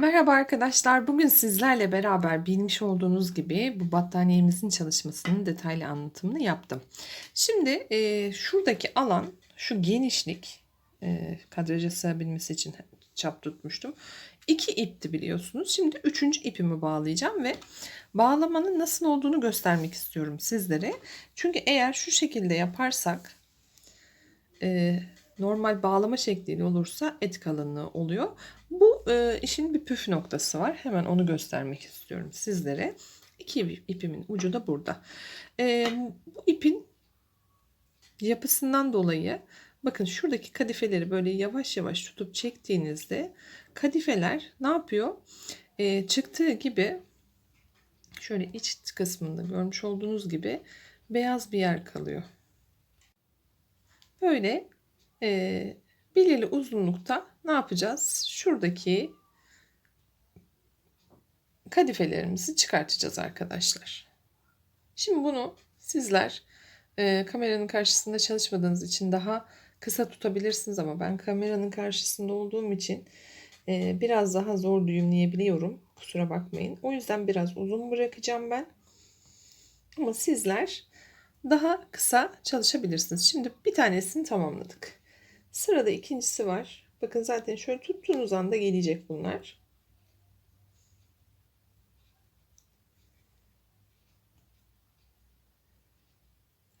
Merhaba arkadaşlar. Bugün sizlerle beraber bilmiş olduğunuz gibi bu battaniyemizin çalışmasının detaylı anlatımını yaptım. Şimdi e, şuradaki alan, şu genişlik, e, kadraja sığabilmesi için çap tutmuştum. İki ipti biliyorsunuz. Şimdi üçüncü ipimi bağlayacağım ve bağlamanın nasıl olduğunu göstermek istiyorum sizlere. Çünkü eğer şu şekilde yaparsak e, normal bağlama şekliyle olursa et kalınlığı oluyor. Bu e, işin bir püf noktası var. Hemen onu göstermek istiyorum sizlere. İki ipimin ucu da burada. E, bu ipin yapısından dolayı bakın şuradaki kadifeleri böyle yavaş yavaş tutup çektiğinizde kadifeler ne yapıyor? E, çıktığı gibi şöyle iç kısmında görmüş olduğunuz gibi beyaz bir yer kalıyor. Böyle e, belirli uzunlukta ne yapacağız? Şuradaki kadifelerimizi çıkartacağız arkadaşlar. Şimdi bunu sizler e, kameranın karşısında çalışmadığınız için daha kısa tutabilirsiniz ama ben kameranın karşısında olduğum için e, biraz daha zor düğümleyebiliyorum. Kusura bakmayın. O yüzden biraz uzun bırakacağım ben. Ama sizler daha kısa çalışabilirsiniz. Şimdi bir tanesini tamamladık. Sırada ikincisi var. Bakın zaten şöyle tuttuğunuz anda gelecek bunlar.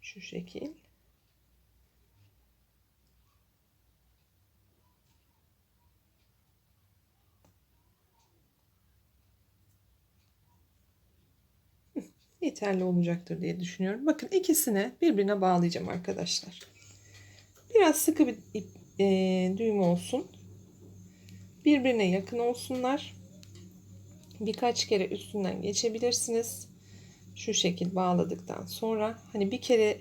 Şu şekil. yeterli olacaktır diye düşünüyorum. Bakın ikisini birbirine bağlayacağım arkadaşlar. Biraz sıkı bir ip, e, düğüm olsun. Birbirine yakın olsunlar. Birkaç kere üstünden geçebilirsiniz. Şu şekil bağladıktan sonra hani bir kere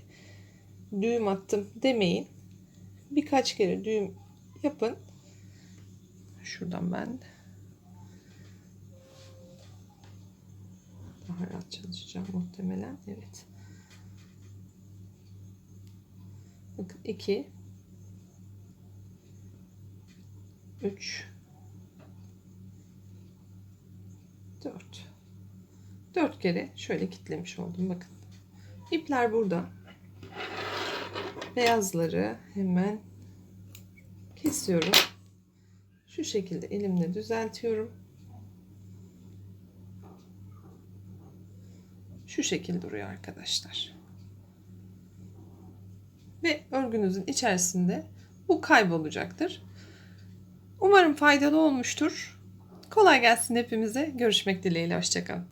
düğüm attım demeyin. Birkaç kere düğüm yapın. Şuradan ben daha rahat çalışacağım muhtemelen. Evet. Bakın 2 3 4 4 kere şöyle kitlemiş oldum. Bakın. İpler burada. Beyazları hemen kesiyorum. Şu şekilde elimle düzeltiyorum. Şu şekil duruyor arkadaşlar. Ve örgünüzün içerisinde bu kaybolacaktır. Umarım faydalı olmuştur. Kolay gelsin hepimize. Görüşmek dileğiyle. Hoşçakalın.